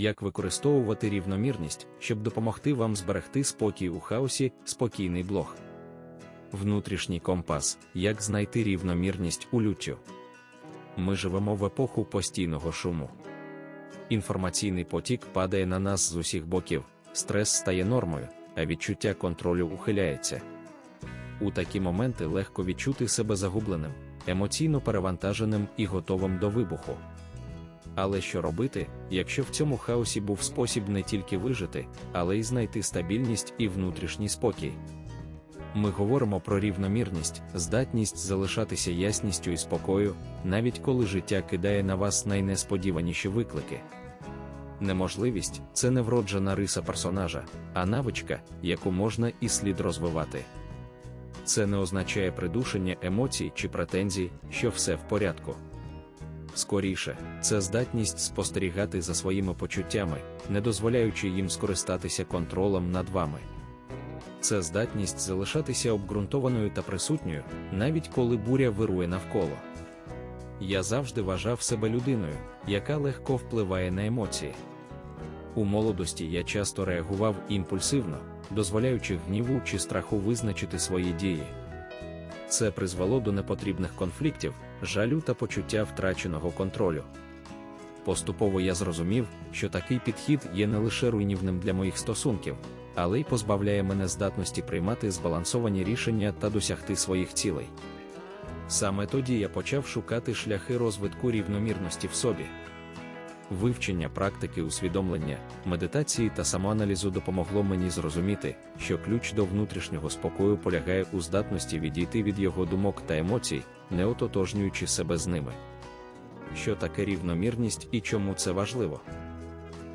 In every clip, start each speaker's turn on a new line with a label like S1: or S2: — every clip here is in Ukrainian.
S1: як використовувати рівномірність, щоб допомогти вам зберегти спокій у хаосі, спокійний блог. Внутрішній компас як знайти рівномірність у люттю. Ми живемо в епоху постійного шуму. Інформаційний потік падає на нас з усіх боків, стрес стає нормою, а відчуття контролю ухиляється. У такі моменти легко відчути себе загубленим, емоційно перевантаженим і готовим до вибуху. Але що робити, якщо в цьому хаосі був спосіб не тільки вижити, але й знайти стабільність і внутрішній спокій? Ми говоримо про рівномірність, здатність залишатися ясністю і спокою, навіть коли життя кидає на вас найнесподіваніші виклики. Неможливість це не вроджена риса персонажа, а навичка, яку можна і слід розвивати. Це не означає придушення емоцій чи претензій, що все в порядку. Скоріше, це здатність спостерігати за своїми почуттями, не дозволяючи їм скористатися контролем над вами. Це здатність залишатися обґрунтованою та присутньою, навіть коли буря вирує навколо. Я завжди вважав себе людиною, яка легко впливає на емоції. У молодості я часто реагував імпульсивно, дозволяючи гніву чи страху визначити свої дії. Це призвело до непотрібних конфліктів, жалю та почуття втраченого контролю. Поступово я зрозумів, що такий підхід є не лише руйнівним для моїх стосунків, але й позбавляє мене здатності приймати збалансовані рішення та досягти своїх цілей. Саме тоді я почав шукати шляхи розвитку рівномірності в собі. Вивчення практики усвідомлення, медитації та самоаналізу допомогло мені зрозуміти, що ключ до внутрішнього спокою полягає у здатності відійти від його думок та емоцій, не ототожнюючи себе з ними. Що таке рівномірність і чому це важливо?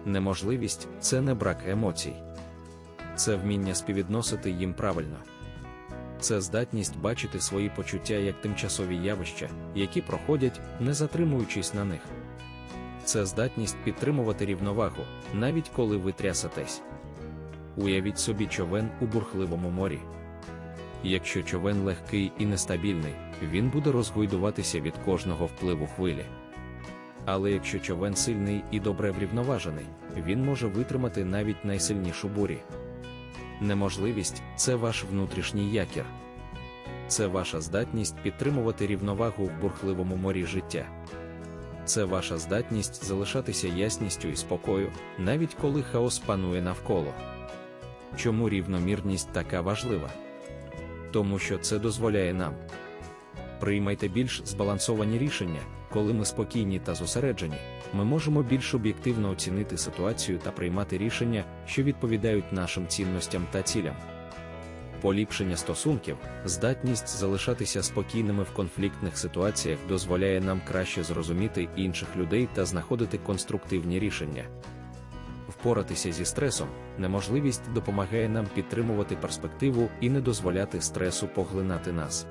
S1: Неможливість це не брак емоцій, це вміння співвідносити їм правильно. Це здатність бачити свої почуття як тимчасові явища, які проходять, не затримуючись на них це здатність підтримувати рівновагу, навіть коли ви трясетесь. Уявіть собі човен у бурхливому морі. Якщо човен легкий і нестабільний, він буде розгойдуватися від кожного впливу хвилі. Але якщо човен сильний і добре врівноважений, він може витримати навіть найсильнішу бурі. Неможливість це ваш внутрішній якір. Це ваша здатність підтримувати рівновагу в бурхливому морі життя це ваша здатність залишатися ясністю і спокою, навіть коли хаос панує навколо. Чому рівномірність така важлива? Тому що це дозволяє нам. Приймайте більш збалансовані рішення, коли ми спокійні та зосереджені, ми можемо більш об'єктивно оцінити ситуацію та приймати рішення, що відповідають нашим цінностям та цілям поліпшення стосунків, здатність залишатися спокійними в конфліктних ситуаціях дозволяє нам краще зрозуміти інших людей та знаходити конструктивні рішення. Впоратися зі стресом, неможливість допомагає нам підтримувати перспективу і не дозволяти стресу поглинати нас.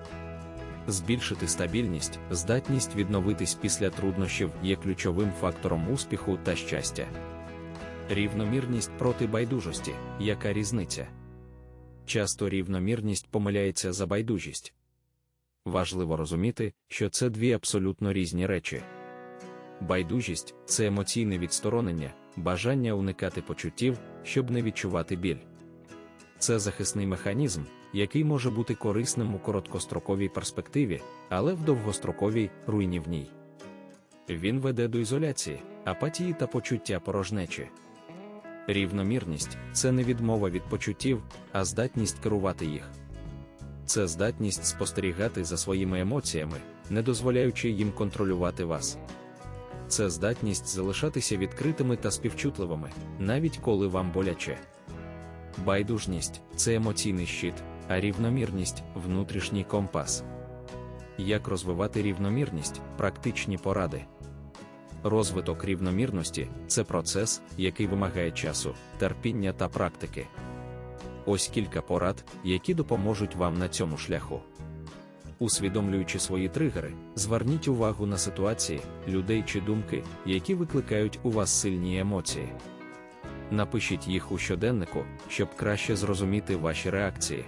S1: Збільшити стабільність, здатність відновитись після труднощів є ключовим фактором успіху та щастя. Рівномірність проти байдужості, яка різниця? Часто рівномірність помиляється за байдужість. Важливо розуміти, що це дві абсолютно різні речі. Байдужість це емоційне відсторонення, бажання уникати почуттів, щоб не відчувати біль. Це захисний механізм, який може бути корисним у короткостроковій перспективі, але в довгостроковій руйнівній. Він веде до ізоляції, апатії та почуття порожнечі. Рівномірність це не відмова від почуттів, а здатність керувати їх. Це здатність спостерігати за своїми емоціями, не дозволяючи їм контролювати вас. Це здатність залишатися відкритими та співчутливими, навіть коли вам боляче. Байдужність це емоційний щит, а рівномірність внутрішній компас. Як розвивати рівномірність, практичні поради. Розвиток рівномірності це процес, який вимагає часу, терпіння та практики. Ось кілька порад, які допоможуть вам на цьому шляху. Усвідомлюючи свої тригери, зверніть увагу на ситуації, людей чи думки, які викликають у вас сильні емоції. Напишіть їх у щоденнику, щоб краще зрозуміти ваші реакції.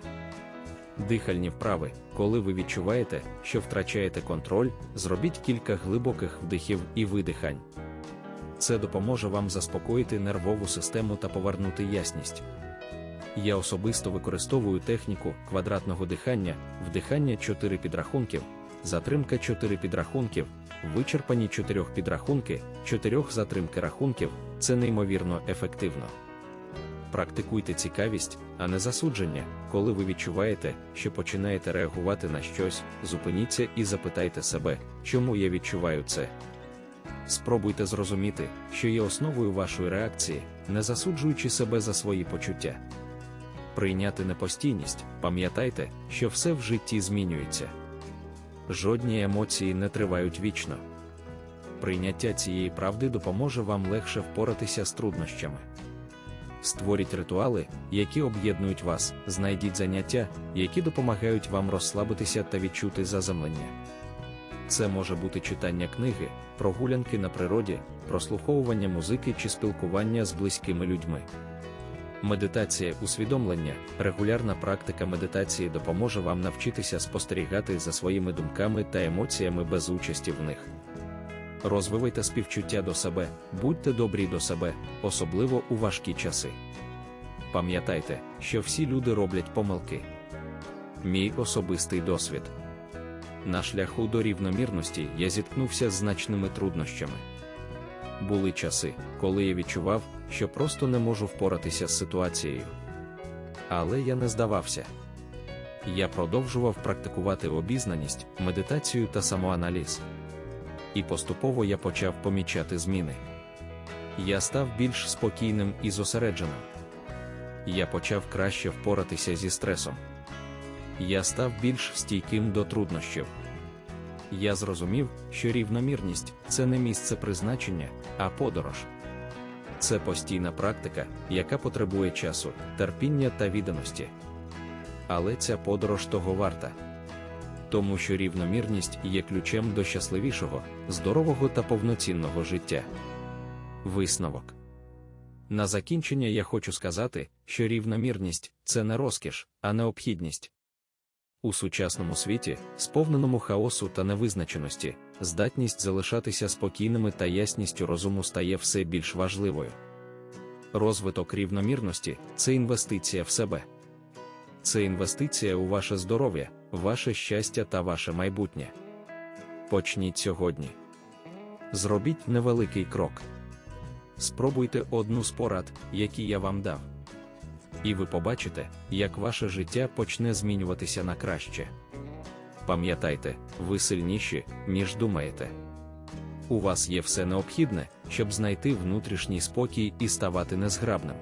S1: Дихальні вправи, коли ви відчуваєте, що втрачаєте контроль, зробіть кілька глибоких вдихів і видихань. Це допоможе вам заспокоїти нервову систему та повернути ясність. Я особисто використовую техніку квадратного дихання, вдихання 4 підрахунків, затримка 4 підрахунків, вичерпані 4 підрахунки, 4 затримки рахунків це неймовірно ефективно. Практикуйте цікавість, а не засудження, коли ви відчуваєте, що починаєте реагувати на щось, зупиніться і запитайте себе, чому я відчуваю це. Спробуйте зрозуміти, що є основою вашої реакції, не засуджуючи себе за свої почуття. Прийняти непостійність, пам'ятайте, що все в житті змінюється. Жодні емоції не тривають вічно. Прийняття цієї правди допоможе вам легше впоратися з труднощами. Створіть ритуали, які об'єднують вас, знайдіть заняття, які допомагають вам розслабитися та відчути заземлення. Це може бути читання книги, прогулянки на природі, прослуховування музики чи спілкування з близькими людьми. Медитація усвідомлення, регулярна практика медитації допоможе вам навчитися спостерігати за своїми думками та емоціями без участі в них. Розвивайте співчуття до себе, будьте добрі до себе, особливо у важкі часи. Пам'ятайте, що всі люди роблять помилки. Мій особистий досвід. На шляху до рівномірності я зіткнувся з значними труднощами. Були часи, коли я відчував, що просто не можу впоратися з ситуацією. Але я не здавався. Я продовжував практикувати обізнаність, медитацію та самоаналіз. І поступово я почав помічати зміни. Я став більш спокійним і зосередженим. Я почав краще впоратися зі стресом. Я став більш стійким до труднощів. Я зрозумів, що рівномірність це не місце призначення, а подорож. Це постійна практика, яка потребує часу, терпіння та відданості. Але ця подорож того варта. Тому що рівномірність є ключем до щасливішого, здорового та повноцінного життя. Висновок. На закінчення я хочу сказати, що рівномірність це не розкіш, а необхідність. У сучасному світі, сповненому хаосу та невизначеності, здатність залишатися спокійними та ясністю розуму стає все більш важливою. Розвиток рівномірності це інвестиція в себе. Це інвестиція у ваше здоров'я, ваше щастя та ваше майбутнє. Почніть сьогодні. Зробіть невеликий крок. Спробуйте одну з порад, які я вам дав. І ви побачите, як ваше життя почне змінюватися на краще. Пам'ятайте, ви сильніші, ніж думаєте. У вас є все необхідне, щоб знайти внутрішній спокій і ставати незграбним.